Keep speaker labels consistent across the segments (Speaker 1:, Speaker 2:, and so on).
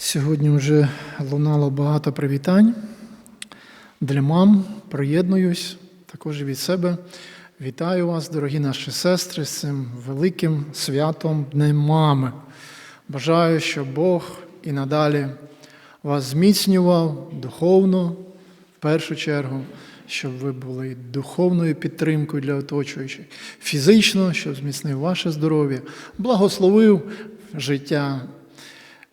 Speaker 1: Сьогодні вже лунало багато привітань для мам. Приєднуюсь також від себе. Вітаю вас, дорогі наші сестри, з цим великим святом Днем Мами. Бажаю, щоб Бог і надалі вас зміцнював духовно, в першу чергу, щоб ви були духовною підтримкою для оточуючих, фізично, щоб зміцнив ваше здоров'я, благословив життя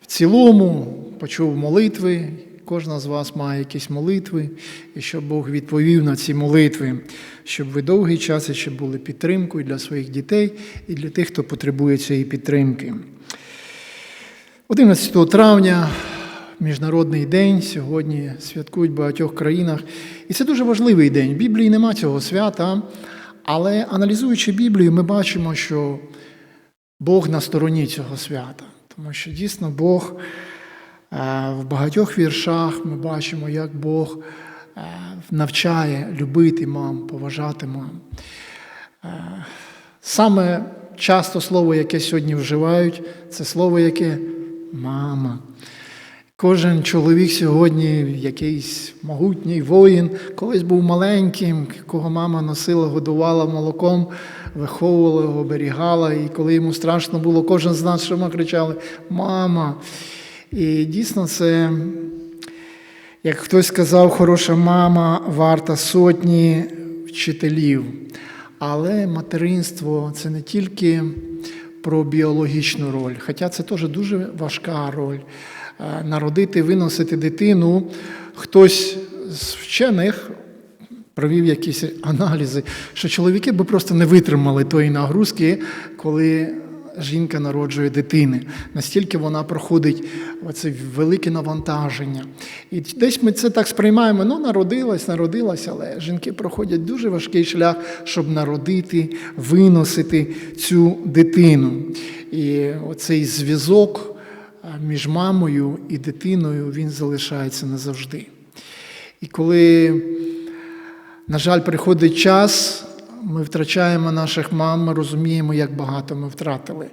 Speaker 1: в цілому, почув молитви. Кожна з вас має якісь молитви, і щоб Бог відповів на ці молитви, щоб ви довгий час ще були підтримкою для своїх дітей і для тих, хто потребує цієї підтримки. 11 травня Міжнародний день сьогодні святкують в багатьох країнах. І це дуже важливий день. В Біблії нема цього свята, але аналізуючи Біблію, ми бачимо, що Бог на стороні цього свята. Тому що дійсно Бог е, в багатьох віршах ми бачимо, як Бог е, навчає любити мам, поважати мам. Е, Саме часто слово, яке сьогодні вживають, це слово, яке мама. Кожен чоловік сьогодні, якийсь могутній воїн, колись був маленьким, кого мама носила, годувала молоком, виховувала його, оберігала. І коли йому страшно було, кожен з нас, що ми кричали Мама. І дійсно, це, як хтось сказав, хороша мама варта сотні вчителів. Але материнство це не тільки про біологічну роль, хоча це теж дуже важка роль. Е, Народити, виносити дитину. Хтось з вчених провів якісь аналізи, що чоловіки би просто не витримали тої нагрузки, коли жінка народжує дитини. Настільки вона проходить оце велике навантаження. І десь ми це так сприймаємо: ну, народилась, народилась, але жінки проходять дуже важкий шлях, щоб народити, виносити цю дитину. І оцей зв'язок між мамою і дитиною він залишається назавжди. І коли, на жаль, приходить час, ми втрачаємо наших мам, ми розуміємо, як багато ми втратили.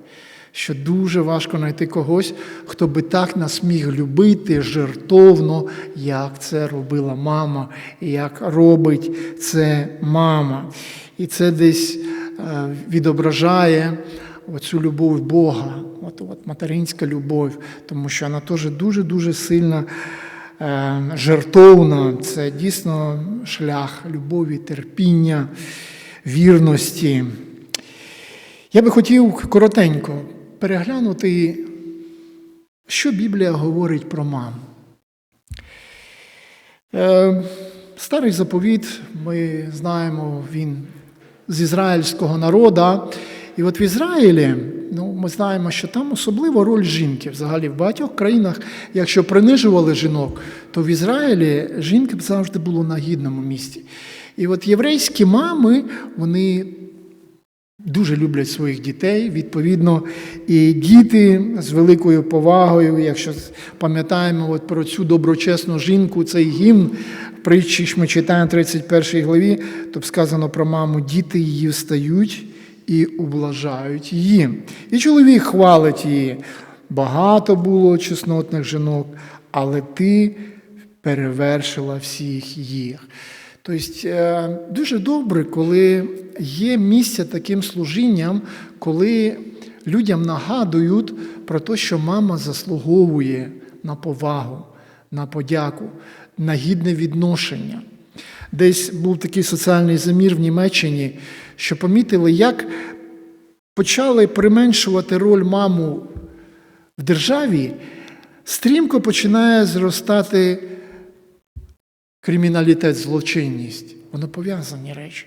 Speaker 1: Що дуже важко знайти когось, хто би так нас міг любити жертовно, як це робила мама, і як робить це мама. І це десь відображає оцю любов Бога, от, от материнська любов, тому що вона теж дуже-дуже сильна, е, жертовна. Це дійсно шлях любові, терпіння, вірності. Я би хотів коротенько переглянути, що Біблія говорить про мам. Е, Старий заповіт, ми знаємо, він з ізраїльського народу. І от в Ізраїлі, ну, ми знаємо, що там особлива роль жінки. Взагалі, в багатьох країнах, якщо принижували жінок, то в Ізраїлі жінки завжди було на гідному місці. І от єврейські мами, вони дуже люблять своїх дітей, відповідно, і діти з великою повагою, якщо пам'ятаємо от про цю доброчесну жінку, цей гімн, притчі ж ми читаємо в 31 главі, то сказано про маму, діти її встають і ублажають її. І чоловік хвалить її. Багато було чеснотних жінок, але ти перевершила всіх їх. Тобто дуже добре, коли є місце таким служінням, коли людям нагадують про те, що мама заслуговує на повагу, на подяку, на гідне відношення. Десь був такий соціальний замір в Німеччині, що помітили, як почали применшувати роль маму в державі, стрімко починає зростати криміналітет, злочинність. Воно пов'язані речі.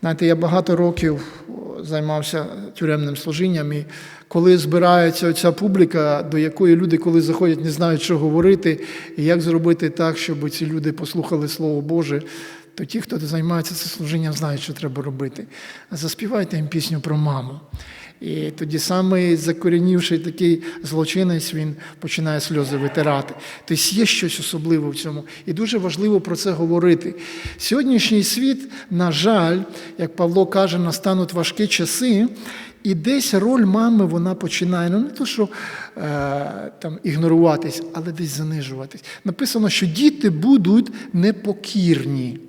Speaker 1: Знаєте, я багато років займався тюремним служінням, і коли збирається ця публіка, до якої люди, коли заходять, не знають, що говорити, і як зробити так, щоб ці люди послухали Слово Боже, то ті, хто займається цим служінням, знають, що треба робити. Заспівайте їм пісню про маму. І тоді самий закорінівший такий злочинець, він починає сльози витирати. Тобто є щось особливе в цьому. І дуже важливо про це говорити. Сьогоднішній світ, на жаль, як Павло каже, настануть важкі часи, І десь роль мами вона починає, ну не то, що е, там ігноруватись, але десь занижуватись. Написано, що діти будуть непокірні.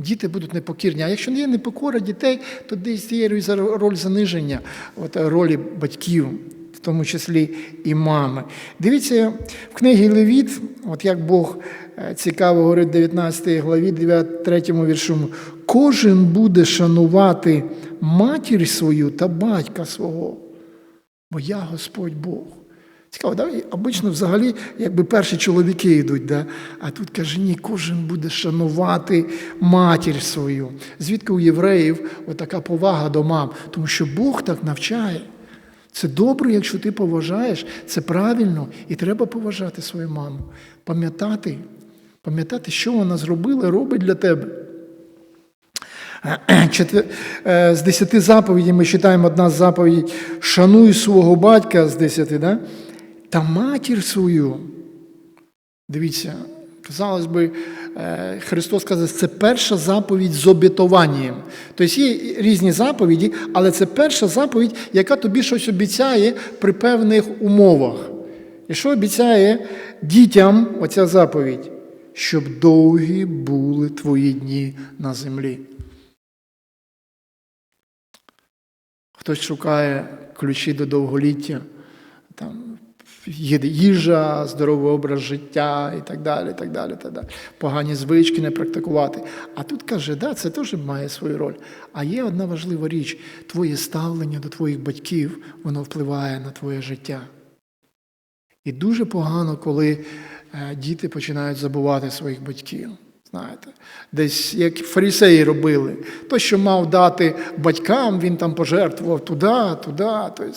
Speaker 1: Діти будуть непокірні. А якщо не є непокора дітей, то десь є роль заниження, от, ролі батьків, в тому числі і мами. Дивіться, в книгі Левіт, от як Бог е, цікаво говорить в 19 главі, 9, 3 віршу, кожен буде шанувати матір свою та батька свого, бо я Господь Бог. Цікаво, да? Обично взагалі, якби перші чоловіки йдуть, да? а тут каже, ні, кожен буде шанувати матір свою. Звідки у євреїв така повага до мам? Тому що Бог так навчає. Це добре, якщо ти поважаєш, це правильно, і треба поважати свою маму. Пам'ятати, пам'ятати, що вона зробила робить для тебе. Е, З десяти заповідей ми читаємо одна з заповідей Шануй свого батька з десяти, да? Та матір свою. Дивіться, казалось би, е, Христос каже, це перша заповідь з обітуванням. Тобто є різні заповіді, але це перша заповідь, яка тобі щось обіцяє при певних умовах. І що обіцяє дітям оця заповідь? Щоб довгі були твої дні на землі. Хтось шукає ключі до довголіття, там, їжа, здоровий образ життя і так далі. так далі, так далі. Погані звички не практикувати. А тут каже, да, це теж має свою роль. А є одна важлива річ: твоє ставлення до твоїх батьків, воно впливає на твоє життя. І дуже погано, коли е, діти починають забувати своїх батьків. Знаєте, десь як фарисеї робили, то, що мав дати батькам, він там пожертвував туди, туди, тобто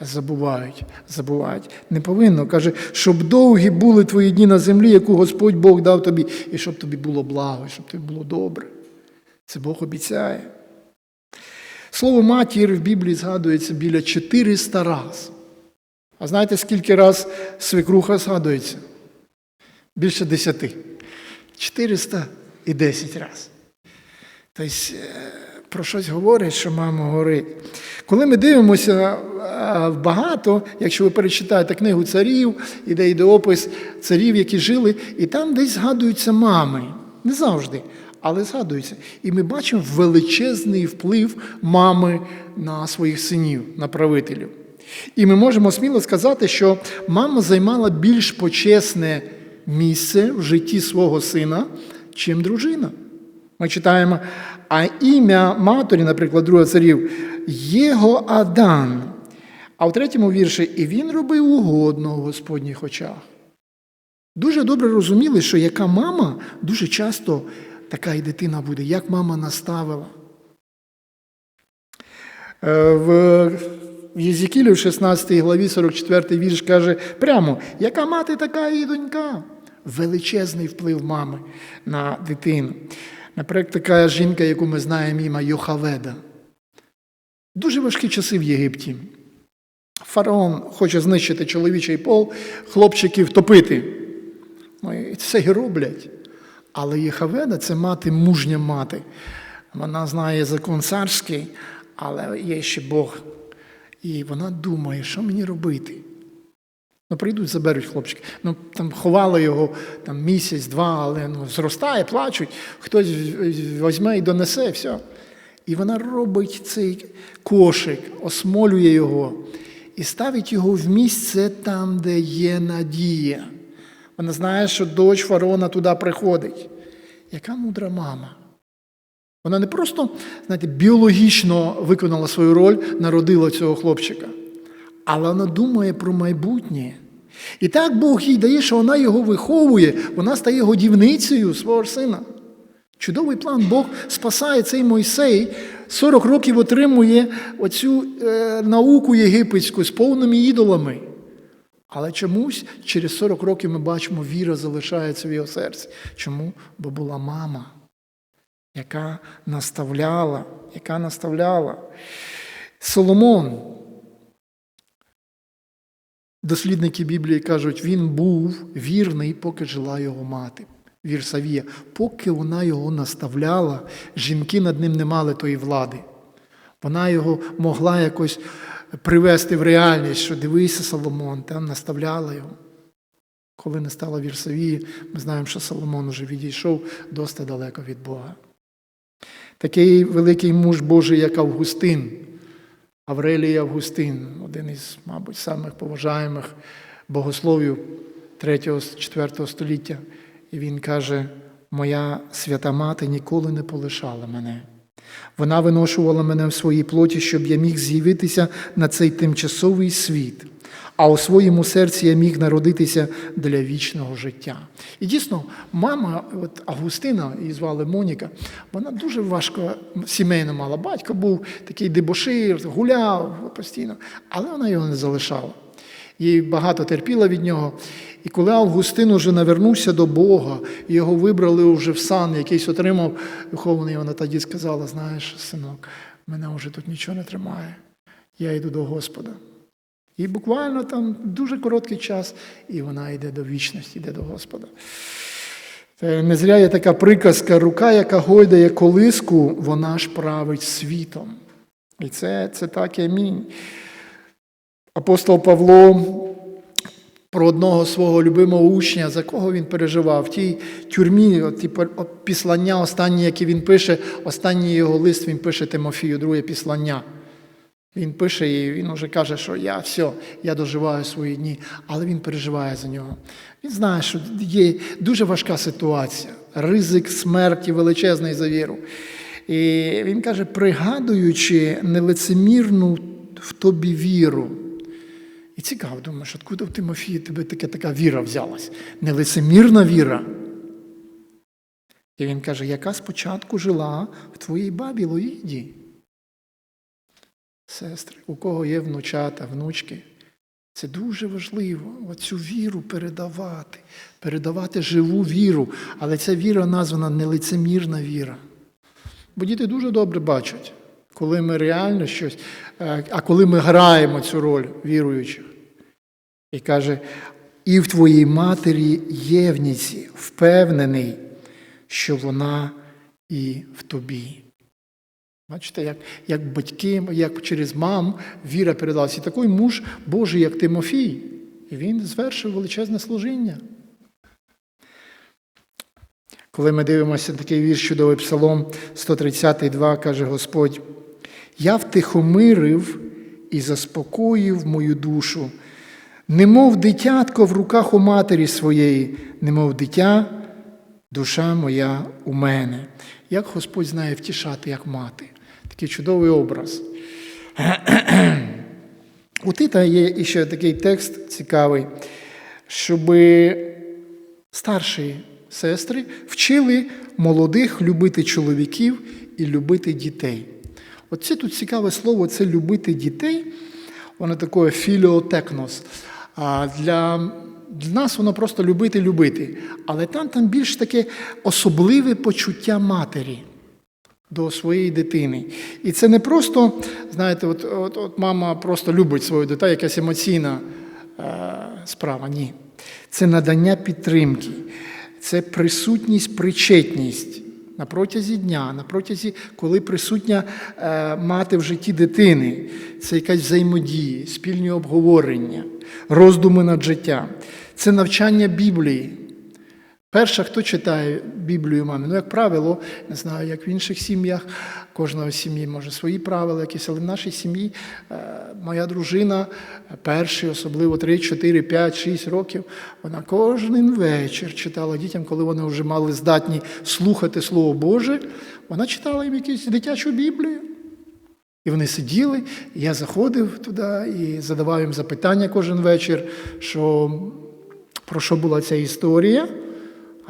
Speaker 1: забувають, забувають. Не повинно. Каже, щоб довгі були твої дні на землі, яку Господь Бог дав тобі, і щоб тобі було благо, щоб тобі було добре. Це Бог обіцяє. Слово матір в Біблії згадується біля 400 раз. А знаєте, скільки раз свекруха згадується? Більше десяти. 410 разів. Тобто, про щось говорить, що мама говорить. Коли ми дивимося багато, якщо ви перечитаєте книгу царів, іде йде опис царів, які жили, і там десь згадуються мами. Не завжди, але згадуються. І ми бачимо величезний вплив мами на своїх синів, на правителів. І ми можемо сміло сказати, що мама займала більш почесне місце в житті свого сина, чим дружина. Ми читаємо, а ім'я матері, наприклад, друга царів, Єго Адан. А в третьому вірші і він робив угодно в Господніх очах. Дуже добре розуміли, що яка мама, дуже часто така і дитина буде, як мама наставила. Е, в Єзікілі в 16 главі 44 вірш каже прямо, яка мати, така і донька величезний вплив мами на дитину. Наприклад, така жінка, яку ми знаємо, ім'я Йохаведа. Дуже важкі часи в Єгипті. Фараон хоче знищити чоловічий пол, хлопчиків топити. Ну, і Це і роблять. Але Єхаведа це мати мужня мати. Вона знає закон царський, але є ще Бог. І вона думає, що мені робити. Ну, прийдуть, заберуть хлопчики. Ну, там ховали його там, місяць-два, але ну, зростає, плачуть, хтось візьме і донесе, все. І вона робить цей кошик, осмолює його і ставить його в місце там, де є надія. Вона знає, що дочь фараона туди приходить. Яка мудра мама? Вона не просто знаєте, біологічно виконала свою роль, народила цього хлопчика але вона думає про майбутнє. І так Бог їй дає, що вона його виховує, вона стає годівницею свого сина. Чудовий план Бог спасає цей Мойсей, 40 років отримує оцю е, науку єгипетську з повними ідолами. Але чомусь через 40 років ми бачимо, віра залишається в його серці. Чому? Бо була мама, яка наставляла, яка наставляла. Соломон. Дослідники Біблії кажуть, він був вірний, поки жила його мати. Вірсавія, поки вона його наставляла, жінки над ним не мали тої влади. Вона його могла якось привести в реальність, що дивися, Соломон, там наставляла його. Коли не стало Вірсавії, ми знаємо, що Соломон уже відійшов досить далеко від Бога. Такий великий муж Божий, як Августин, Аврелій Августин, один із, мабуть, самих поважаємих богословів 3-4 століття. І він каже: Моя свята мати ніколи не полишала мене. Вона виношувала мене в своїй плоті, щоб я міг з'явитися на цей тимчасовий світ, а у своєму серці я міг народитися для вічного життя. І дійсно, мама от Августина, її звали Моніка, вона дуже важко сімейно мала. Батько був такий дебошир, гуляв постійно, але вона його не залишала. Їй багато терпіла від нього. І коли Августин уже навернувся до Бога, його вибрали вже в сан, якийсь отримав духовний, вона тоді сказала: знаєш, синок, мене вже тут нічого не тримає. Я йду до Господа. І буквально там дуже короткий час, і вона йде до вічності, йде до Господа. Не зря є така приказка, рука, яка гойдає колиску, вона ж править світом. І це, це так і амінь. Апостол Павло про одного свого любимого учня, за кого він переживав, в тій тюрмі, ті післання, останні, які він пише, останній його лист він пише Тимофію, друге післання. Він пише і він вже каже, що я все, я доживаю свої дні, але він переживає за нього. Він знає, що є дуже важка ситуація, ризик смерті величезний за віру. І він каже, пригадуючи нелицемірну в тобі віру. І цікаво, думаєш, откуда в Тимофії тебе таке така віра взялась? Нелицемірна віра. І він каже, яка спочатку жила в твоїй бабі Лоїді. Сестри, у кого є внучата, внучки, це дуже важливо оцю віру передавати, передавати живу віру. Але ця віра названа нелицемірна віра. Бо діти дуже добре бачать, коли ми реально щось, е, а коли ми граємо цю роль віруючих. І каже, і в твоїй матері євніці впевнений, що вона і в тобі. Бачите, як, як батьки, як через мам віра передалася. І такий муж Божий, як Тимофій, і він звершив величезне служіння. Коли ми дивимося на такий вірш чудовий Псалом 132, каже Господь: Я втихомирив і заспокоїв мою душу, немов дитятко в руках у матері своєї, немов дитя, душа моя у мене. Як Господь знає втішати, як мати. Такий чудовий образ. У Тита є ще такий текст цікавий, щоб старші сестри вчили молодих любити чоловіків і любити дітей. Оце тут цікаве слово це любити дітей. Воно таке філіотекнос. А для, для нас воно просто любити любити. Але там, там більш таке особливе почуття матері до своєї дитини. І це не просто, знаєте, от, от, от мама просто любить свою дитину, якась емоційна е, справа. Ні. Це надання підтримки, це присутність, причетність на протязі дня, на протязі, коли присутня е, мати в житті дитини. Це якась взаємодія, спільні обговорення, роздуми над життям. Це навчання Біблії. Перша, хто читає Біблію мамі? Ну, як правило, не знаю, як в інших сім'ях, кожного сім'ї може свої правила якісь, але в нашій сім'ї е, моя дружина перші, особливо 3, 4, 5, 6 років, вона кожен вечір читала дітям, коли вони вже мали здатні слухати Слово Боже, вона читала їм якусь дитячу Біблію. І вони сиділи, і я заходив туди і задавав їм запитання кожен вечір, що про що була ця історія.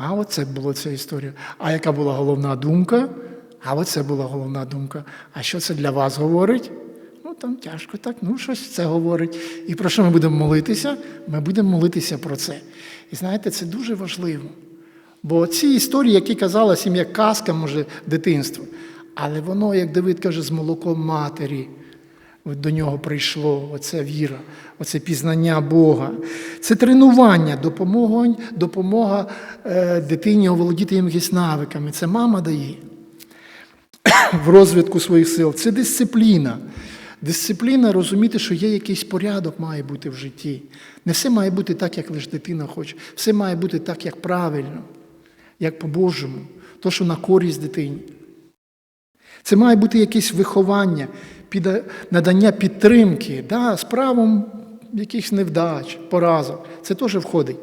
Speaker 1: А оце була ця історія. А яка була головна думка? А оце була головна думка. А що це для вас говорить? Ну, там тяжко так, ну щось це говорить. І про що ми будемо молитися? Ми будемо молитися про це. І знаєте, це дуже важливо. Бо ці історії, які казалось їм, як казка, може, дитинство, але воно, як Давид каже, з молоком матері. До нього прийшло оця віра, оце пізнання Бога. Це тренування, допомога, допомога е, дитині оволодіти якимись навиками. Це мама дає в розвитку своїх сил. Це дисципліна. Дисципліна розуміти, що є якийсь порядок має бути в житті. Не все має бути так, як лише дитина хоче. Все має бути так, як правильно, як по-божому, то, що на користь дитині. Це має бути якесь виховання, надання підтримки, да, з якихось невдач, поразок. Це теж входить.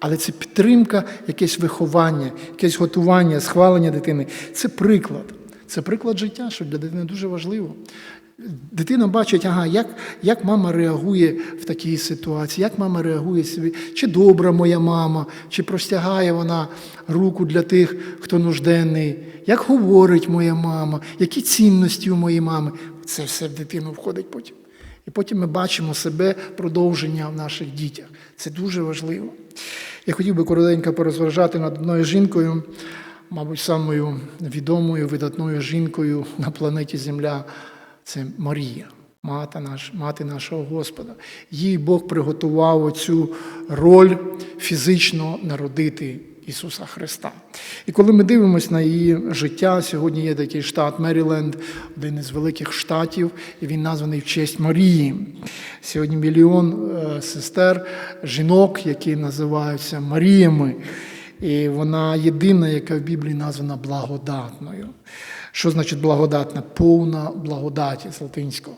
Speaker 1: Але це підтримка, якесь виховання, якесь готування, схвалення дитини. Це приклад. Це приклад життя, що для дитини дуже важливо. Дитина бачить, ага, як, як мама реагує в такій ситуації, як мама реагує собі, чи добра моя мама, чи простягає вона руку для тих, хто нужденний, як говорить моя мама, які цінності у моєї мами. Це все в дитину входить потім. І потім ми бачимо себе продовження в наших дітях. Це дуже важливо. Я хотів би коротенько порозважати над одною жінкою, мабуть, самою відомою, видатною жінкою на планеті Земля це Марія, мати, наш, мати нашого Господа. Їй Бог приготував оцю роль фізично народити Ісуса Христа. І коли ми дивимося на її життя, сьогодні є такий штат Меріленд, один із великих штатів, і він названий в честь Марії. Сьогодні мільйон е, сестер, жінок, які називаються Маріями. І вона єдина, яка в Біблії названа благодатною. Що значить благодатна? Повна благодаті з латинського.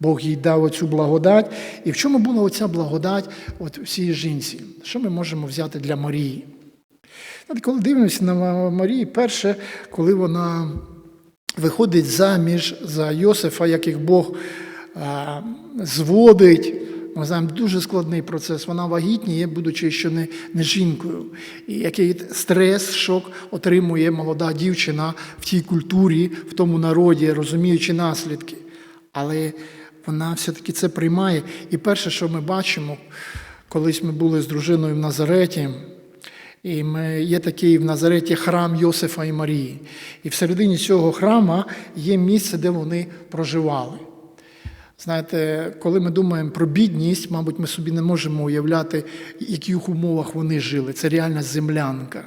Speaker 1: Бог їй дав оцю благодать. І в чому була оця благодать от всій жінці? Що ми можемо взяти для Марії? От коли дивимося на Марію, перше, коли вона виходить заміж за Йосифа, яких Бог а, зводить, ми знаємо, дуже складний процес. Вона вагітніє, будучи ще не, не жінкою. І який стрес, шок отримує молода дівчина в тій культурі, в тому народі, розуміючи наслідки. Але вона все-таки це приймає. І перше, що ми бачимо, колись ми були з дружиною в Назареті. І є такий в Назареті храм Йосифа і Марії. І всередині цього храма є місце, де вони проживали. Знаєте, коли ми думаємо про бідність, мабуть, ми собі не можемо уявляти, в яких умовах вони жили. Це реальна землянка.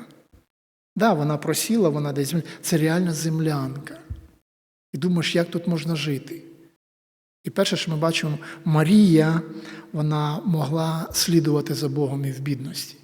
Speaker 1: Да, вона просіла, вона десь. Це реальна землянка. І думаєш, як тут можна жити? І перше, що ми бачимо, Марія, вона могла слідувати за Богом і в бідності.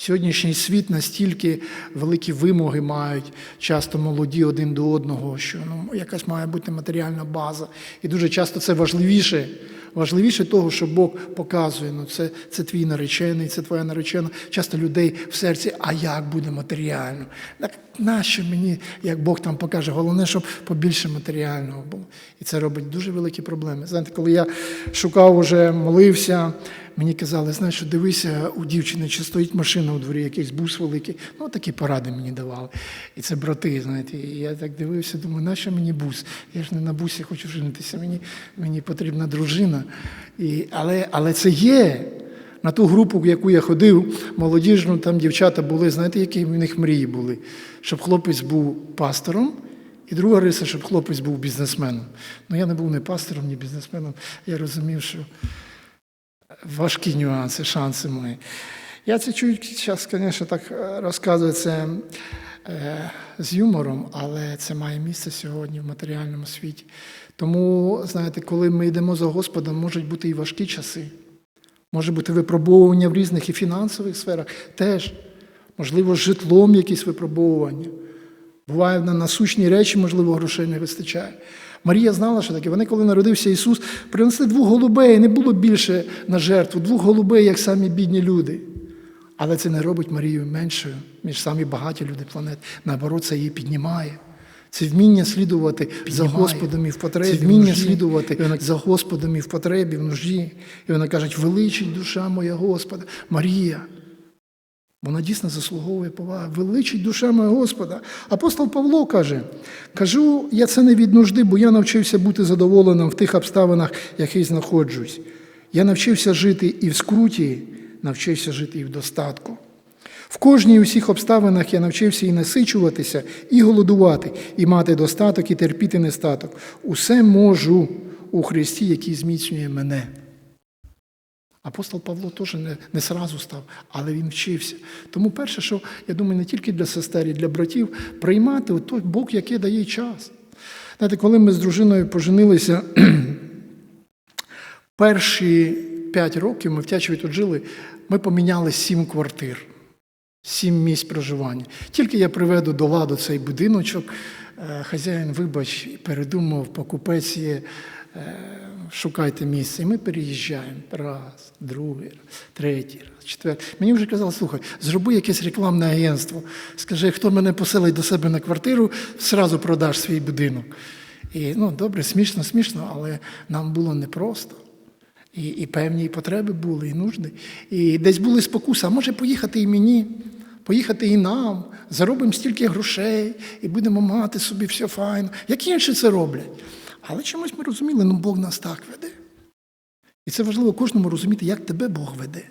Speaker 1: Сьогоднішній світ настільки великі вимоги мають, часто молоді один до одного, що ну, якась має бути матеріальна база. І дуже часто це важливіше, важливіше того, що Бог показує. Ну, це, це твій наречений, це твоя наречена. Часто людей в серці, а як буде матеріально? Так нащо мені, як Бог там покаже? Головне, щоб побільше матеріального було. І це робить дуже великі проблеми. Знаєте, коли я шукав уже, молився. Мені казали, знаєш, дивися у дівчини, чи стоїть машина у дворі, якийсь бус великий. Ну, такі поради мені давали. І це брати, знаєте. І я так дивився, думаю, нащо мені бус? Я ж не на бусі хочу женитися, мені, мені потрібна дружина. І, але, але це є. На ту групу, в яку я ходив, молодіжну, там дівчата були, знаєте, які в них мрії були? Щоб хлопець був пастором, і друга риса, щоб хлопець був бізнесменом. Ну, я не був ні пастором, ні бізнесменом. Я розумів, що важкі нюанси, шанси мої. Я це чую зараз, звісно, так е, розказую це е, з юмором, але це має місце сьогодні в матеріальному світі. Тому, знаєте, коли ми йдемо за Господом, можуть бути і важкі часи. Може бути випробовування в різних і фінансових сферах теж. Можливо, з житлом якісь випробовування. Буває на насущні речі, можливо, грошей не вистачає. Марія знала, що таке. Вони, коли народився Ісус, принесли двох голубей, не було більше на жертву, двох голубей, як самі бідні люди. Але це не робить Марію меншою, ніж самі багаті люди планети. Наоборот, це її піднімає. Це вміння слідувати піднімає. за Господом і в потребі, це вміння слідувати вона... за Господом і в потребі, в нужді. І вона каже, величить душа моя Господа, Марія. Вона дійсно заслуговує поваги. Величить душа моя Господа. Апостол Павло каже: кажу, я це не від нужди, бо я навчився бути задоволеним в тих обставинах, в яких знаходжусь. Я навчився жити і в скруті, навчився жити і в достатку. В кожній усіх обставинах я навчився і насичуватися, і голодувати, і мати достаток, і терпіти нестаток. Усе можу у Христі, який зміцнює мене. Апостол Павло теж не не сразу став, але він вчився. Тому перше, що я думаю, не тільки для сестер, і для братів, приймати той Бог, який дає час. Знаєте, коли ми з дружиною поженилися, перші п'ять років ми в Тячеві тут жили, ми поміняли сім квартир, сім місць проживання. Тільки я приведу до ладу цей будиночок, е, хазяїн, вибач, передумав, покупець є, е, шукайте місце. І ми переїжджаємо раз, другий, раз, третій раз, четвертий. Мені вже казали, слухай, зроби якесь рекламне агентство. Скажи, хто мене поселить до себе на квартиру, зразу продаш свій будинок. І ну, добре, смішно, смішно, але нам було непросто. І, і певні потреби були, і нужди. І десь були спокуси, а може поїхати і мені, поїхати і нам, заробимо стільки грошей, і будемо мати собі все файно. Як інші це роблять. Але чомусь ми розуміли, ну Бог нас так веде. І це важливо кожному розуміти, як тебе Бог веде.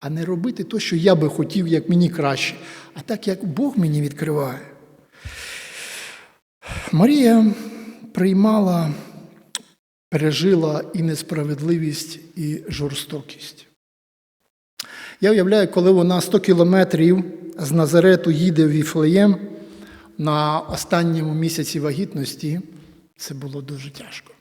Speaker 1: А не робити те, що я би хотів, як мені краще, а так, як Бог мені відкриває. Марія приймала, пережила і несправедливість, і жорстокість. Я уявляю, коли вона 100 кілометрів з Назарету їде в Віфлеєм на останньому місяці вагітності, це було дуже тяжко.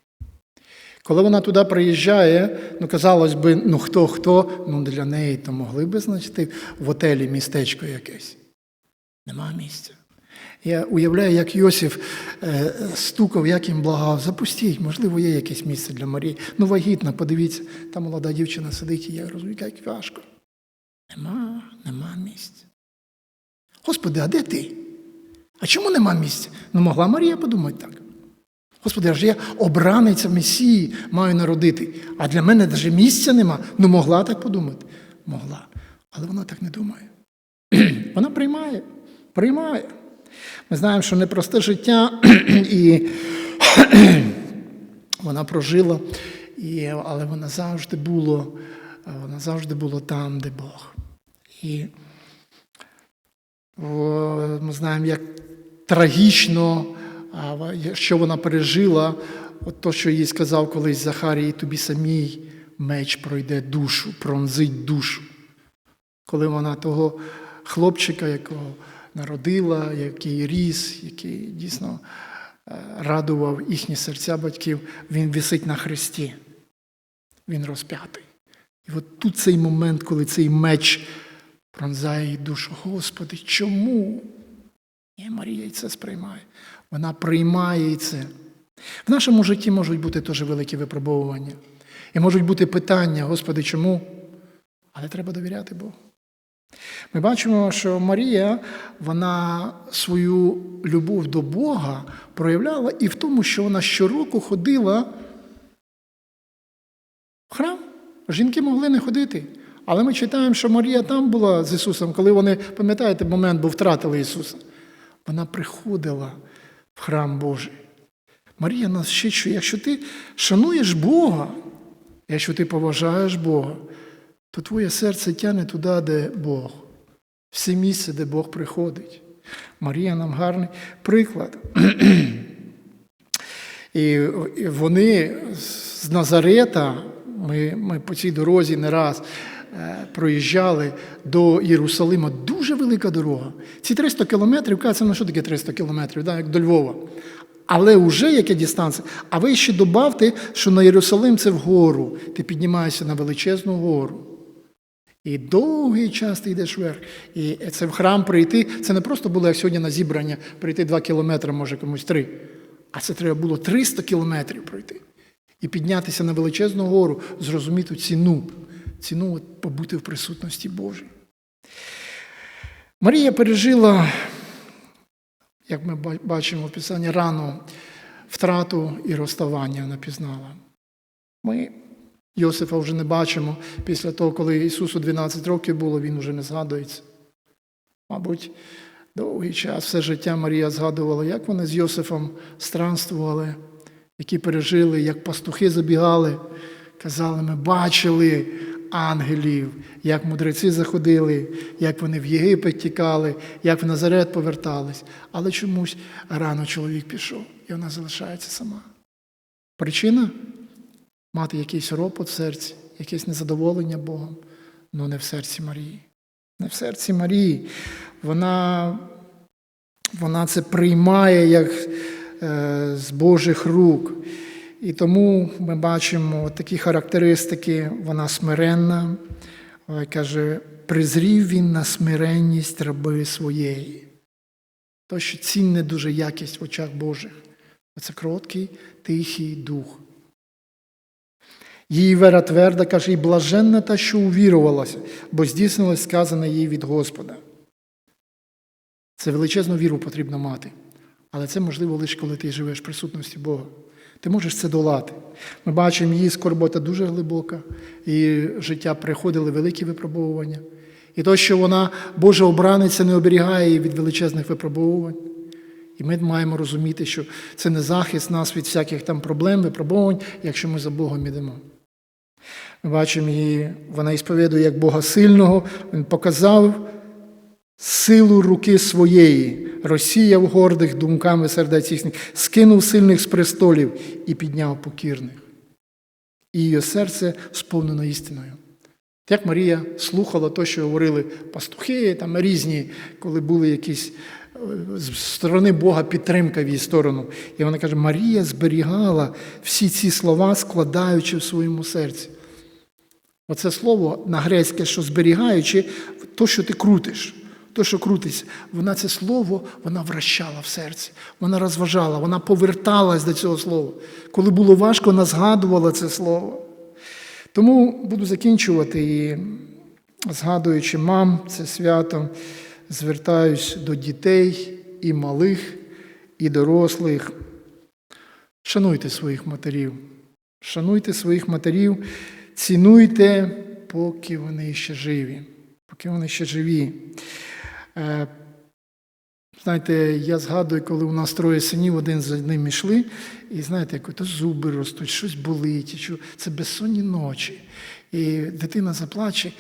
Speaker 1: Коли вона туди приїжджає, ну казалось би, ну хто хто, ну для неї то могли би, значити, в готелі містечко якесь. Нема місця. Я уявляю, як Йосиф е, стукав, як їм благав, запустіть, можливо, є якесь місце для Марії. Ну, вагітна, подивіться, там молода дівчина сидить, і я розумію, як важко. Нема, нема місця. Господи, а де ти? А чому нема місця? Ну, могла Марія подумати так. Господи, аж я обраниця Месії маю народити, а для мене навіть місця нема. Ну, могла так подумати? Могла. Але вона так не думає. Вона приймає, приймає. Ми знаємо, що непросте життя, і вона прожила, і, але вона завжди було, вона завжди було там, де Бог. І ми знаємо, як трагічно, що вона пережила, от то, що їй сказав колись Захарій, тобі самій меч пройде душу, пронзить душу. Коли вона того хлопчика, якого народила, який ріс, який дійсно е, радував їхні серця батьків, він висить на хресті. Він розп'ятий. І от тут цей момент, коли цей меч пронзає її душу. Господи, чому? І Марія це сприймає. Вона приймає це. В нашому житті можуть бути теж великі випробовування. І можуть бути питання, Господи, чому? Але треба довіряти Богу. Ми бачимо, що Марія вона свою любов до Бога проявляла і в тому, що вона щороку ходила в храм. Жінки могли не ходити. Але ми читаємо, що Марія там була з Ісусом, коли вони, пам'ятаєте, момент був втратили Ісуса. Вона приходила в храм Божий. Марія нас вчить, що якщо ти шануєш Бога, якщо ти поважаєш Бога, то твоє серце тягне туди, де Бог, все місце, де Бог приходить. Марія нам гарний приклад. І вони з Назарета, ми, ми по цій дорозі не раз проїжджали до Єрусалима. Дуже велика дорога. Ці 300 кілометрів, кажеться, ну що таке 300 кілометрів, да, як до Львова. Але вже яке дистанція. А ви ще добавте, що на Єрусалим це вгору. Ти піднімаєшся на величезну гору. І довгий час ти йдеш вверх. І це в храм прийти. Це не просто було, як сьогодні на зібрання, прийти 2 кілометри, може комусь 3. А це треба було 300 кілометрів пройти. І піднятися на величезну гору, зрозуміти ціну, ціну побути в присутності Божій. Марія пережила, як ми бачимо в Писанні, рано втрату і розставання вона пізнала. Ми Йосифа вже не бачимо після того, коли Ісусу 12 років було, він вже не згадується. Мабуть, довгий час все життя Марія згадувала, як вони з Йосифом странствували, які пережили, як пастухи забігали, казали, ми бачили ангелів, як мудреці заходили, як вони в Єгипет тікали, як в Назарет повертались. Але чомусь рано чоловік пішов, і вона залишається сама. Причина? мати якийсь ропот в серці, якесь незадоволення Богом, але не в серці Марії. Не в серці Марії. Вона вона це приймає як е, з Божих рук. І тому ми бачимо такі характеристики, вона смиренна, каже, призрів він на смиренність раби своєї. То, що цінне дуже якість в очах Божих. Це кроткий, тихий дух. Її вера тверда, каже, і блаженна та, що увірувалася, бо здійснилось сказане їй від Господа. Це величезну віру потрібно мати. Але це можливо лише коли ти живеш в присутності Бога. Ти можеш це долати. Ми бачимо, її скорбота дуже глибока, її життя приходили великі випробовування. І то, що вона, Божа обраниця, не оберігає її від величезних випробовувань. І ми маємо розуміти, що це не захист нас від всяких там проблем, випробувань, якщо ми за Богом ідемо. Ми бачимо її, вона ісповідує як Бога сильного, Він показав силу руки своєї, розсіяв гордих думками сердець їхніх, скинув сильних з престолів і підняв покірних. І її серце сповнено істиною. Як Марія слухала те, що говорили пастухи, там різні, коли були якісь е, з сторони Бога підтримка в її сторону. І вона каже, Марія зберігала всі ці слова, складаючи в своєму серці. Оце слово на грецьке, що зберігаючи, то, що ти крутиш, то, що крутиться, вона це слово вона вращала в серці, вона розважала, вона поверталась до цього слова. Коли було важко, вона згадувала це слово. Тому буду закінчувати і, згадуючи мам, це свято, звертаюсь до дітей і малих, і дорослих. Шануйте своїх матерів, шануйте своїх матерів, цінуйте, поки вони ще живі, поки вони ще живі. Е, Знаєте, я згадую, коли у нас троє синів один за одним йшли, і знаєте, то зуби ростуть, щось болить, що це безсонні ночі. І дитина заплаче,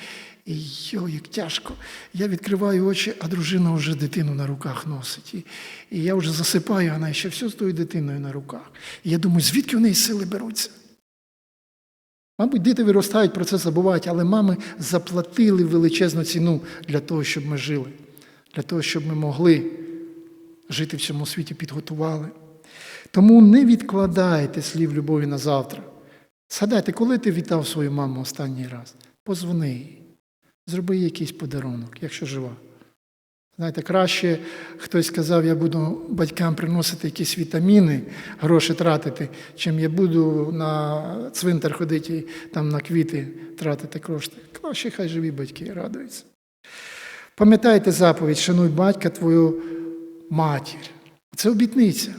Speaker 1: і йо, як тяжко. Я відкриваю очі, а дружина вже дитину на руках носить. І, і я вже засипаю, вона ще все з тою дитиною на руках. І я думаю, звідки в неї сили беруться? Мабуть, діти виростають, про це забувають, але мами заплатили величезну ціну для того, щоб ми жили, для того, щоб ми могли жити в цьому світі, підготували. Тому не відкладайте слів любові на завтра. Згадайте, коли ти вітав свою маму останній раз, позвони їй, зроби їй якийсь подарунок, якщо жива. Знаєте, краще хтось сказав, я буду батькам приносити якісь вітаміни, гроші тратити, чим я буду на цвинтар ходити і там на квіти тратити кошти. Краще хай живі батьки радуються. Пам'ятайте заповідь, шануй батька твою матір. Це обітниця.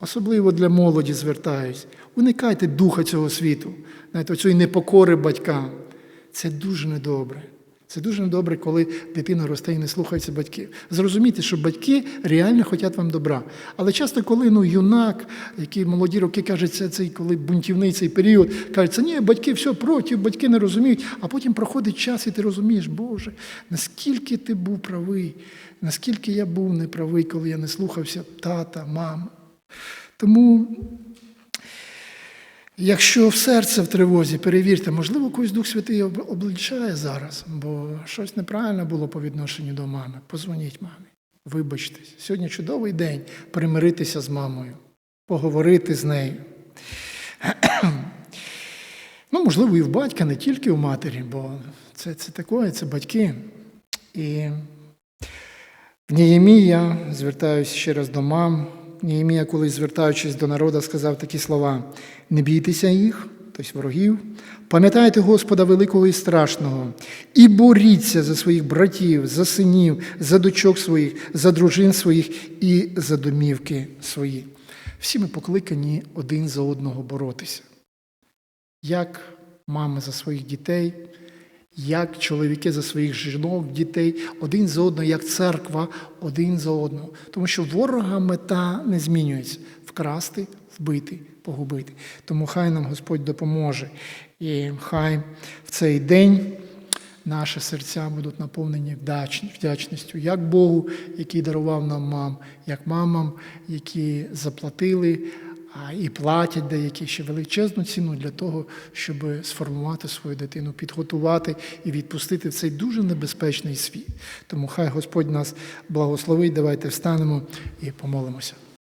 Speaker 1: Особливо для молоді звертаюсь. Уникайте духа цього світу, навіть цієї непокори батькам. Це дуже недобре. Це дуже недобре, коли дитина росте і не слухається батьків. Зрозумійте, що батьки реально хочуть вам добра. Але часто, коли ну, юнак, який молоді роки кажуть, це цей коли бунтівний цей період, кажуть, ні, батьки все проти, батьки не розуміють, а потім проходить час, і ти розумієш, Боже, наскільки ти був правий, наскільки я був неправий, коли я не слухався тата, мами. Тому. Якщо в серце в тривозі, перевірте, можливо, когось Дух Святий обличає зараз, бо щось неправильно було по відношенню до мами. Позвоніть мамі, вибачтесь. Сьогодні чудовий день примиритися з мамою, поговорити з нею. Ну, можливо, і в батька, не тільки у матері, бо це це таке, це батьки. І в Ніємі я звертаюся ще раз до мам. Ніємія, колись звертаючись до народу, сказав такі слова: не бійтеся їх, тобто ворогів, пам'ятайте Господа великого і страшного, і боріться за своїх братів, за синів, за дочок своїх, за дружин своїх і за домівки свої. Всі ми покликані один за одного боротися. Як мами за своїх дітей, як чоловіки за своїх жінок, дітей, один за одного, як церква, один за одного. Тому що ворога мета не змінюється вкрасти, вбити, погубити. Тому хай нам Господь допоможе. І хай в цей день наші серця будуть наповнені вдячністю, як Богу, який дарував нам мам, як мамам, які заплатили і платять деякі ще величезну ціну для того, щоб сформувати свою дитину, підготувати і відпустити в цей дуже небезпечний світ. Тому хай Господь нас благословить. Давайте встанемо і помолимося.